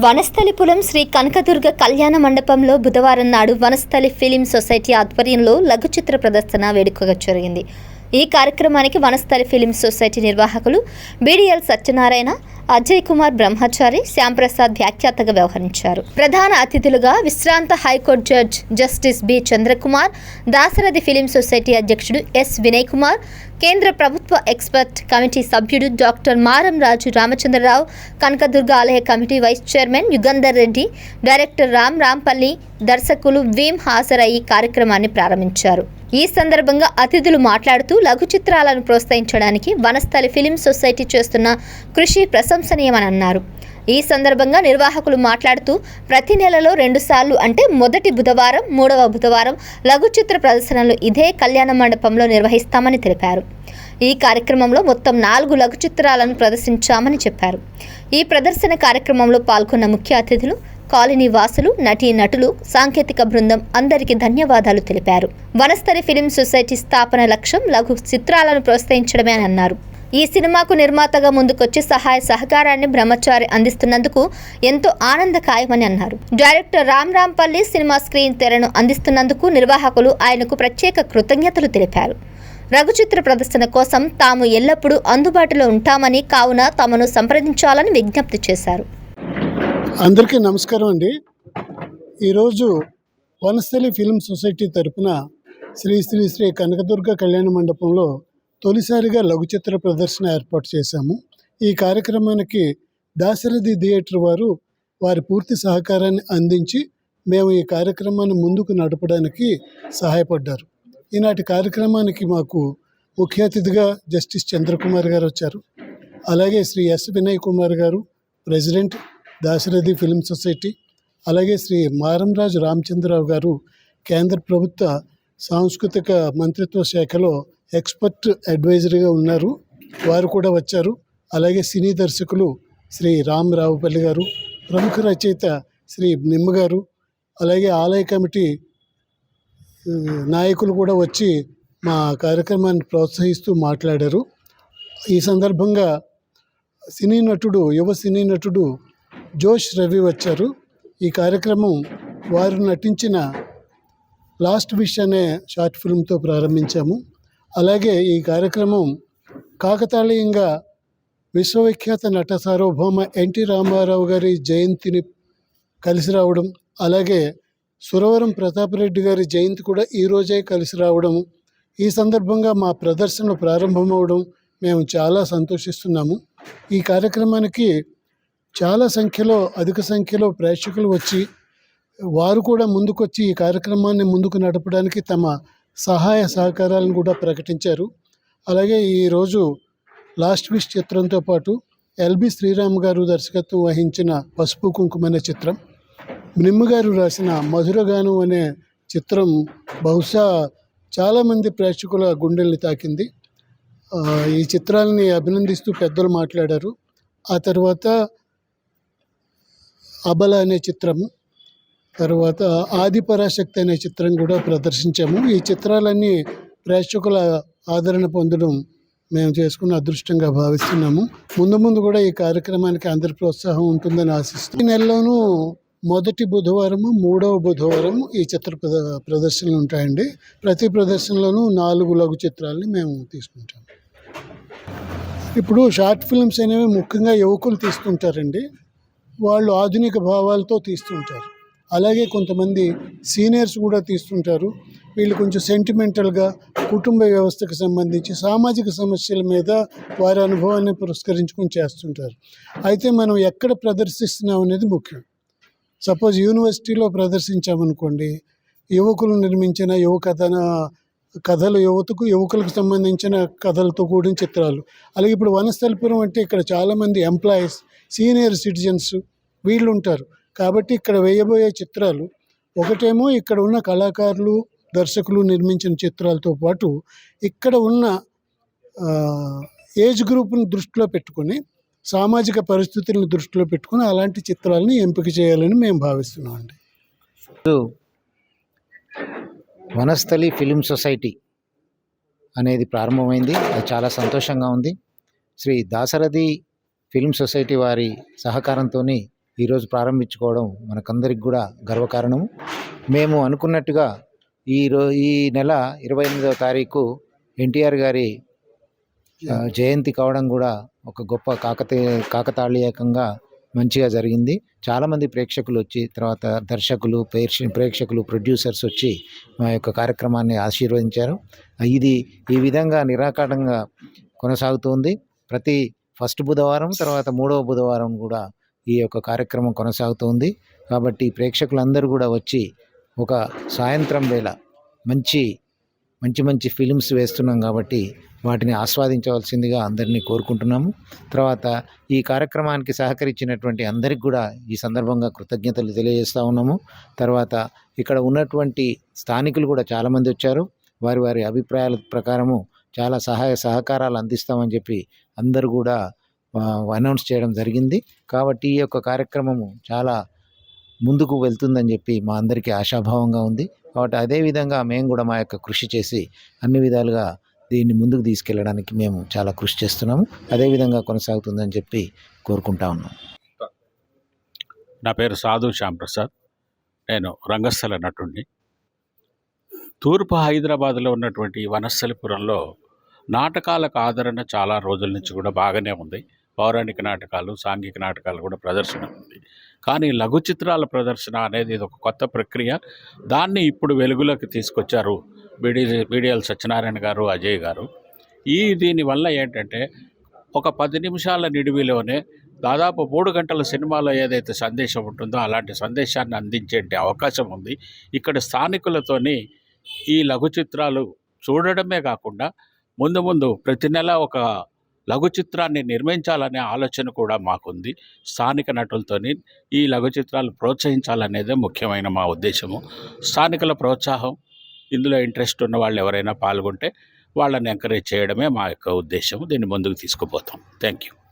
వనస్థలిపురం శ్రీ కనకదుర్గ కళ్యాణ మండపంలో బుధవారం నాడు వనస్థలి ఫిలిం సొసైటీ ఆధ్వర్యంలో లఘు చిత్ర ప్రదర్శన వేడుకగా జరిగింది. ఈ కార్యక్రమానికి వనస్థలి ఫిలిం సొసైటీ నిర్వాహకులు బీడీఎల్ సత్యనారాయణ అజయ్ కుమార్ బ్రహ్మచారి శ్యాంప్రసాద్ వ్యాఖ్యాతగా వ్యవహరించారు. ప్రధాన అతిథులుగా విశ్రాంత high court judge justice B Chandrakumar Dasarathi film society అధ్యక్షుడు ఎస్ వినయ్ కుమార్ కేంద్ర ప్రభుత్వ ఎక్స్పర్ట్ కమిటీ సభ్యుడు డాక్టర్ మారం రాజు రామచంద్రరావు కనకదుర్గ ఆలయ committee vice chairman Yugandhar Reddy director Ram Rampalli దర్శకులు వీమ్ హాజరయ్యి కార్యక్రమాన్ని ప్రారంభించారు. ఈ సందర్భంగా అతిథులు మాట్లాడుతూ లఘు చిత్రాలను ప్రోత్సహించడానికి వనస్థలి ఫిలిం సొసైటీ చేస్తున్న కృషి ప్రశంసనీయమని అన్నారు. ఈ సందర్భంగా నిర్వాహకులు మాట్లాడుతూ ప్రతి నెలలో రెండుసార్లు అంటే మొదటి బుధవారం మూడవ బుధవారం లఘు చిత్ర ప్రదర్శనలు ఇదే కళ్యాణ మండపంలో నిర్వహిస్తామని తెలిపారు. ఈ కార్యక్రమంలో మొత్తం నాలుగు లఘు చిత్రాలను ప్రదర్శించామని చెప్పారు. ఈ ప్రదర్శన కార్యక్రమంలో పాల్గొన్న ముఖ్య అతిథులు కాలనీ వాసులు నటీ నటులు సాంకేతిక బృందం అందరికీ ధన్యవాదాలు తెలిపారు. వనస్థరి ఫిలిం సొసైటీ స్థాపన లక్ష్యం లఘు చిత్రాలను ప్రోత్సహించడమే అని అన్నారు. ఈ సినిమాకు నిర్మాతగా ముందుకొచ్చి సహాయ సహకారాన్ని బ్రహ్మచారి అందిస్తున్నందుకు ఎంతో ఆనందకాయమని అన్నారు. Director Ram Rampalli cinema screen తెరను అందిస్తున్నందుకు నిర్వాహకులు ఆయనకు ప్రత్యేక కృతజ్ఞతలు తెలిపారు. రఘుచిత్ర ప్రదర్శన కోసం తాము ఎల్లప్పుడూ అందుబాటులో ఉంటామని కావున తమను సంప్రదించాలని విజ్ఞప్తి చేశారు. అందరికీ నమస్కారం అండి. ఈరోజు వనస్థలి ఫిల్మ్ సొసైటీ తరపున శ్రీ శ్రీ శ్రీ కనకదుర్గ కళ్యాణ మండపంలో తొలిసారిగా లఘు చిత్ర ప్రదర్శన ఏర్పాటు చేశాము. ఈ కార్యక్రమానికి దాశరథి థియేటర్ వారు వారి పూర్తి సహకారాన్ని అందించి మేము ఈ కార్యక్రమాన్ని ముందుకు నడపడానికి సహాయపడ్డారు. ఈనాటి కార్యక్రమానికి మాకు ముఖ్య అతిథిగా జస్టిస్ చంద్రకుమార్ గారు వచ్చారు. అలాగే శ్రీ ఎస్ వినయ్ కుమార్ గారు ప్రెసిడెంట్ దాశరథి ఫిల్మ్ సొసైటీ అలాగే శ్రీ మారంరాజు రామచంద్రరావు గారు కేంద్ర ప్రభుత్వ సాంస్కృతిక మంత్రిత్వ శాఖలో ఎక్స్పర్ట్ అడ్వైజర్గా ఉన్నారు. వారు కూడా వచ్చారు. అలాగే సినీ దర్శకులు శ్రీ రామ్ రావుపల్లి గారు ప్రముఖ రచయిత శ్రీ నిమ్మ గారు అలాగే ఆలయ కమిటీ నాయకులు కూడా వచ్చి మా కార్యక్రమాన్ని ప్రోత్సహిస్తూ మాట్లాడారు. ఈ సందర్భంగా సినీ నటుడు యువ సినీ నటుడు జోష్ రవి వచ్చారు. ఈ కార్యక్రమం వారు నటించిన లాస్ట్ విష్ అనే షార్ట్ ఫిల్మ్తో ప్రారంభించాము. అలాగే ఈ కార్యక్రమం కాకతాళీయంగా విశ్వవిఖ్యాత నట సార్వభౌమ ఎన్టీ రామారావు గారి జయంతిని కలిసి రావడం అలాగే సురవరం ప్రతాపరెడ్డి గారి జయంతి కూడా ఈ రోజే కలిసి రావడం ఈ సందర్భంగా మా ప్రదర్శన ప్రారంభమవడం మేము చాలా సంతోషిస్తున్నాము. ఈ కార్యక్రమానికి చాలా సంఖ్యలో అధిక సంఖ్యలో ప్రేక్షకులు వచ్చి వారు కూడా ముందుకొచ్చి ఈ కార్యక్రమాన్ని ముందుకు నడపడానికి తమ సహాయ సహకారాలను కూడా ప్రకటించారు. అలాగే ఈరోజు లాస్ట్ విష్ చిత్రంతో పాటు ఎల్బి శ్రీరామ్ గారు దర్శకత్వం వహించిన పసుపు కుంకుమ అనే చిత్రం. నిమ్మ గారు రాసిన మధురగానం అనే చిత్రం బహుశా చాలామంది ప్రేక్షకుల గుండెల్ని తాకింది. ఈ చిత్రాలని అభినందిస్తూ పెద్దలు మాట్లాడారు. ఆ తర్వాత అబల అనే చిత్రము. తర్వాత ఆదిపరాశక్తి అనే చిత్రం కూడా ప్రదర్శించాము. ఈ చిత్రాలన్నీ ప్రేక్షకుల ఆదరణ పొందడం మేము చేసుకున్న అదృష్టంగా భావిస్తున్నాము. ముందు ముందు కూడా ఈ కార్యక్రమానికి అందరి ప్రోత్సాహం ఉంటుందని ఆశిస్తూ ఈ నెలలోనూ మొదటి బుధవారము మూడవ బుధవారం ఈ చిత్ర ప్రద- ప్రదర్శనలు ఉంటాయండి. ప్రతి ప్రదర్శనలోనూ నాలుగు లఘు చిత్రాలని మేము తీసుకుంటాం ఇప్పుడు షార్ట్ ఫిల్మ్స్ అనేవి ముఖ్యంగా యువకులు తీసుకుంటారండి వాళ్ళు ఆధునిక భావాలతో తీస్తుంటారు. అలాగే కొంతమంది సీనియర్స్ కూడా తీస్తుంటారు. వీళ్ళు కొంచెం సెంటిమెంటల్గా కుటుంబ వ్యవస్థకు సంబంధించి సామాజిక సమస్యల మీద వారి అనుభవాన్ని పురస్కరించుకొని చేస్తుంటారు. అయితే మనం ఎక్కడ ప్రదర్శిస్తున్నాం అనేది ముఖ్యం. సపోజ్ యూనివర్సిటీలో ప్రదర్శించామనుకోండి యువకులు నిర్మించిన యువ కథన కథలు యువతకు యువకులకు సంబంధించిన కథలతో కూడిన చిత్రాలు. అలాగే ఇప్పుడు వనస్థలిపురం అంటే ఇక్కడ చాలామంది ఎంప్లాయీస్ సీనియర్ సిటిజన్స్ వీళ్ళు ఉంటారు. కాబట్టి ఇక్కడ వేయబోయే చిత్రాలు ఒకటేమో ఇక్కడ ఉన్న కళాకారులు దర్శకులు నిర్మించిన చిత్రాలతో పాటు ఇక్కడ ఉన్న ఏజ్ గ్రూప్ను దృష్టిలో పెట్టుకొని సామాజిక పరిస్థితులను దృష్టిలో పెట్టుకుని అలాంటి చిత్రాలని ఎంపిక చేయాలని మేము భావిస్తున్నాం అండి. వనస్థలి ఫిలిం సొసైటీ అనేది ప్రారంభమైంది. అది చాలా సంతోషంగా ఉంది. శ్రీ దాసరథి ఫిలిం సొసైటీ వారి సహకారంతో ఈరోజు ప్రారంభించుకోవడం మనకందరికి కూడా గర్వకారణము. మేము అనుకున్నట్టుగా ఈ ఈ నెల ఇరవై ఎనిమిదవ తారీఖు ఎన్టీఆర్ గారి జయంతి కావడం కూడా ఒక గొప్ప కాకతే కాకతాళీయకంగా మంచిగా జరిగింది. చాలామంది ప్రేక్షకులు వచ్చి తర్వాత దర్శకులు ప్రేక్షకులు ప్రొడ్యూసర్స్ వచ్చి మా యొక్క కార్యక్రమాన్ని ఆశీర్వదించారు. ఇది ఈ విధంగా నిరాకారంగా కొనసాగుతుంది. ప్రతి ఫస్ట్ బుధవారం తర్వాత మూడవ బుధవారం కూడా ఈ యొక్క కార్యక్రమం కొనసాగుతుంది కాబట్టి ప్రేక్షకులందరూ కూడా వచ్చి ఒక సాయంత్రం వేళ మంచి మంచి మంచి ఫిలిమ్స్ వేస్తున్నాం కాబట్టి వాటిని ఆస్వాదించవలసిందిగా అందరినీ కోరుకుంటున్నాము. తర్వాత ఈ కార్యక్రమానికి సహకరించినటువంటి అందరికి కూడా ఈ సందర్భంగా కృతజ్ఞతలు తెలియజేస్తూ ఉన్నాము. తర్వాత ఇక్కడ ఉన్నటువంటి స్థానికులు కూడా చాలామంది వచ్చారు. వారి వారి అభిప్రాయాల ప్రకారము చాలా సహాయ సహకారాలు అందిస్తామని చెప్పి అందరూ కూడా అనౌన్స్ చేయడం జరిగింది. కాబట్టి ఈ యొక్క కార్యక్రమము చాలా ముందుకు వెళ్తుందని చెప్పి మా అందరికీ ఆశాభావంగా ఉంది. కాబట్టి అదేవిధంగా మేము కూడా మా యొక్క కృషి చేసి అన్ని విధాలుగా దీన్ని ముందుకు తీసుకెళ్ళడానికి మేము చాలా కృషి చేస్తున్నాము. అదేవిధంగా కొనసాగుతుందని చెప్పి కోరుకుంటా ఉన్నాం. నా పేరు సాధు శ్యాంప్రసాద్. నేను రంగస్థల నటుడిని తూర్పు హైదరాబాద్లో ఉన్నటువంటి వనస్థలిపురంలో నాటకాలకు ఆదరణ చాలా రోజుల నుంచి కూడా బాగానే ఉంది. పౌరాణిక నాటకాలు సాంఘిక నాటకాలు కూడా ప్రదర్శన ఉంది. కానీ లఘు చిత్రాల ప్రదర్శన అనేది ఇది ఒక కొత్త ప్రక్రియ. దాన్ని ఇప్పుడు వెలుగులోకి తీసుకొచ్చారు బీడీ బీడిఎల్ సత్యనారాయణ గారు అజయ్ గారు. ఈ దీనివల్ల ఏంటంటే ఒక పది నిమిషాల నిడివిలోనే దాదాపు మూడు గంటల సినిమాలో ఏదైతే సందేశం ఉంటుందో అలాంటి సందేశాన్ని అందించే అవకాశం ఉంది. ఇక్కడ స్థానికులతోని ఈ లఘు చిత్రాలు చూడడమే కాకుండా ముందు ముందు ప్రతి నెల ఒక లఘు చిత్రాన్ని నిర్మించాలనే ఆలోచన కూడా మాకుంది. స్థానిక నటులతోని ఈ లఘు చిత్రాలు ప్రోత్సహించాలనేదే ముఖ్యమైన మా ఉద్దేశము. స్థానికుల ప్రోత్సాహం ఇందులో ఇంట్రెస్ట్ ఉన్న వాళ్ళు ఎవరైనా పాల్గొంటే వాళ్ళని ఎంకరేజ్ చేయడమే మా యొక్క ఉద్దేశం దీన్ని ముందుకు తీసుకుపోతాం. Thank you